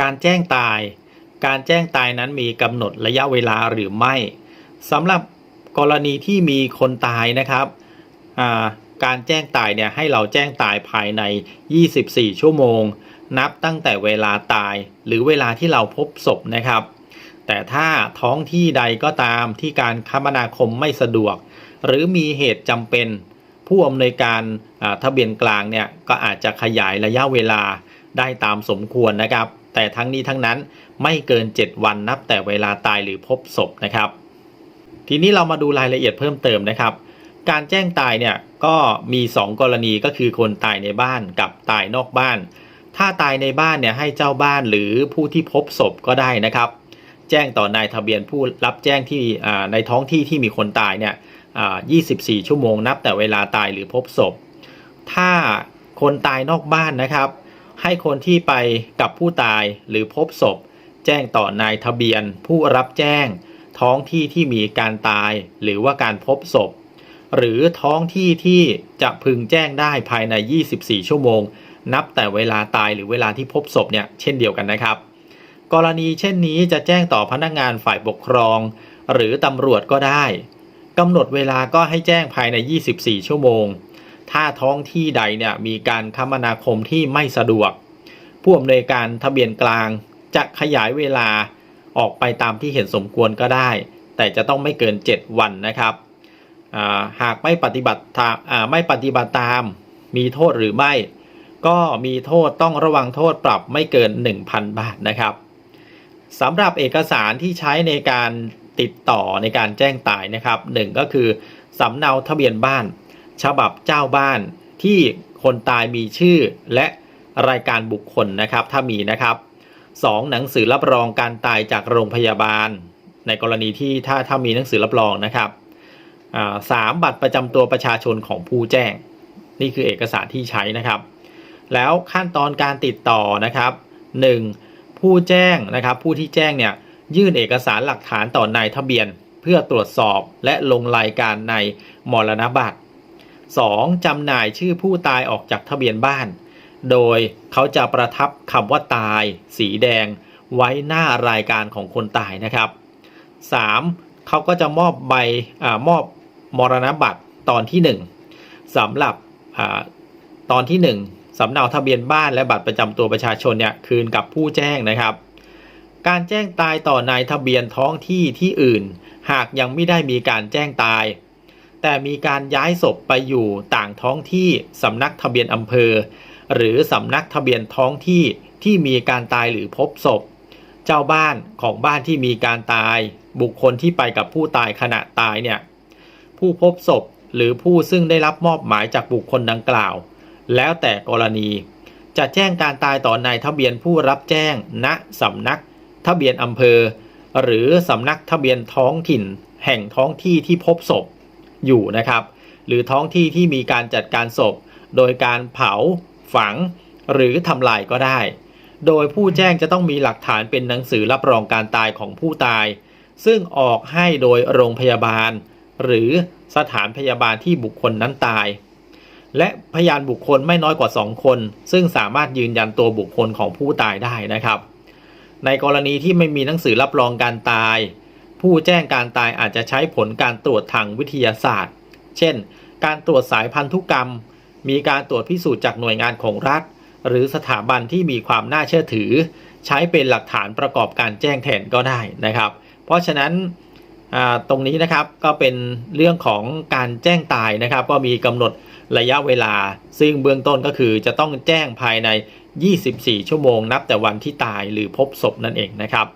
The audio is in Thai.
การแจ้งตาย การแจ้งตายนั้นมีกำหนดระยะเวลาหรือไม่สำหรับกรณีที่มีคนตายนะครับการแจ้งตายเนี่ยให้เราแจ้งตายภายใน 24 ชั่วโมง นับตั้งแต่เวลาตายหรือเวลาที่เราพบศพนะครับ แต่ถ้าท้องที่ใดก็ตามที่การคมนาคมไม่สะดวก หรือมีเหตุจำเป็น ผู้อำนวยการอ่าทะเบียนกลางเนี่ยก็อาจจะขยายระยะเวลาได้ตามสมควรนะครับ แต่ทั้งนี้ทั้งนั้นไม่เกิน 7 วันนับแต่เวลาตายหรือพบศพนะครับ ทีนี้เรามาดูรายละเอียดเพิ่มเติมนะครับ การแจ้งตายเนี่ยก็มี 2 กรณีก็คือคนตายในบ้านกับตายนอกบ้าน ถ้าตายในบ้านเนี่ยให้เจ้าบ้านหรือผู้ที่พบศพก็ได้นะครับ แจ้งต่อนายทะเบียนผู้รับแจ้งที่ในท้องที่ที่มีคนตายเนี่ย24 ชั่วโมงนับแต่เวลาตายหรือพบศพ ถ้าคนตายนอกบ้านนะครับ ให้คนที่ไปกับผู้ตายหรือพบศพ แจ้งต่อนายทะเบียน ผู้รับแจ้ง ท้องที่ที่มีการตายหรือว่าการพบศพ หรือท้องที่ที่จะพึงแจ้งได้ภายใน 24 ชั่วโมง นับแต่เวลาตายหรือเวลาที่พบศพเนี่ยเช่นเดียวกันนะครับ กรณีเช่นนี้จะแจ้งต่อพนักงานฝ่ายปกครอง หรือตำรวจก็ได้กำหนดเวลาก็ให้แจ้งภายใน 24 ชั่วโมง ถ้าท้องที่ใดเนี่ยมีการคมนาคมที่ไม่สะดวก ผู้อำนวยการทะเบียนกลางจะขยายเวลาออกไปตามที่เห็นสมควรก็ได้ แต่จะต้องไม่เกิน 7 วันนะครับหากไม่ปฏิบัติตามอ่าไม่ปฏิบัติตาม มีโทษหรือไม่ ก็มีโทษต้องระวังโทษปรับไม่เกิน 1,000 บาทนะครับสำหรับเอกสารที่ใช้ในการติดต่อในการแจ้งตายนะครับหนึ่งก็คือสำเนาทะเบียนบ้าน ฉบับเจ้าบ้านที่คนตายมีชื่อและรายการบุคคลนะครับ ถ้ามีนะครับ 2. หนังสือรับรองการตายจากโรงพยาบาล ในกรณีที่ถ้าถ้ามีหนังสือรับรองนะครับสามบัตรประจำตัวประชาชนของผู้แจ้ง นี่คือเอกสารที่ใช้นะครับ แล้วขั้นตอนการติดต่อนะครับ 1. ผู้แจ้งนะครับ ผู้ที่แจ้งเนี่ยยื่นเอกสารหลักฐานต่อนายทะเบียน เพื่อตรวจสอบและลงรายการในมรณบัตร 2. จำหน่ายชื่อผู้ตายออกจากทะเบียนบ้าน โดยเขาจะประทับคำว่าตาย สีแดง ไว้หน้ารายการของคนตายนะครับ 3. เขาก็จะมอบใบอมอบมรณบัตรตอนที่ 1สำหรับอตอนที่ 1สำเนาทะเบียนบ้านและบัตรประจำตัวประชาชนเนี่ยคืนกับผู้แจ้งนะครับ การแจ้งตายต่อนายทะเบียนท้องที่ที่อื่น หากยังไม่ได้มีการแจ้งตาย แต่มีการย้ายศพไปอยู่ต่างท้องที่สำนักทะเบียนอำเภอ หรือสำนักทะเบียนท้องที่ที่มีการตายหรือพบศพ เจ้าบ้านของบ้านที่มีการตาย บุคคลที่ไปกับผู้ตายขณะตายเนี่ยผู้พบศพหรือผู้ซึ่งได้รับมอบหมายจากบุคคลดังกล่าว แล้วแต่กรณี จะแจ้งการตายต่อนายทะเบียนผู้รับแจ้งณสำนักทะเบียนอำเภอ หรือสำนักทะเบียนท้องถิ่น แห่งท้องที่ที่พบศพ อยู่นะครับ หรือท้องที่ที่มีการจัดการศพ โดยการเผา ฝัง หรือทำลายก็ได้ โดยผู้แจ้งจะต้องมีหลักฐานเป็นหนังสือรับรองการตายของผู้ตาย ซึ่งออกให้โดยโรงพยาบาล หรือสถานพยาบาลที่บุคคลนั้นตาย และพยานบุคคลไม่น้อยกว่า 2 คน ซึ่งสามารถยืนยันตัวบุคคลของผู้ตายได้นะครับ ในกรณีที่ไม่มีหนังสือรับรองการตาย ผู้แจ้งการตายอาจจะใช้ผลการตรวจทางวิทยาศาสตร์ เช่น การตรวจสายพันธุกรรม มีการตรวจพิสูจน์จากหน่วยงานของรัฐ หรือสถาบันที่มีความน่าเชื่อถือ ใช้เป็นหลักฐานประกอบการแจ้งแทนก็ได้นะครับ เพราะฉะนั้นตรงนี้นะครับก็เป็นเรื่องของการแจ้งตายนะครับ ก็มีกำหนดระยะเวลา ซึ่งเบื้องต้นก็คือจะต้องแจ้งภายใน 24 ชั่วโมงนับแต่วันที่ตายหรือพบศพนั่นเองนะครับ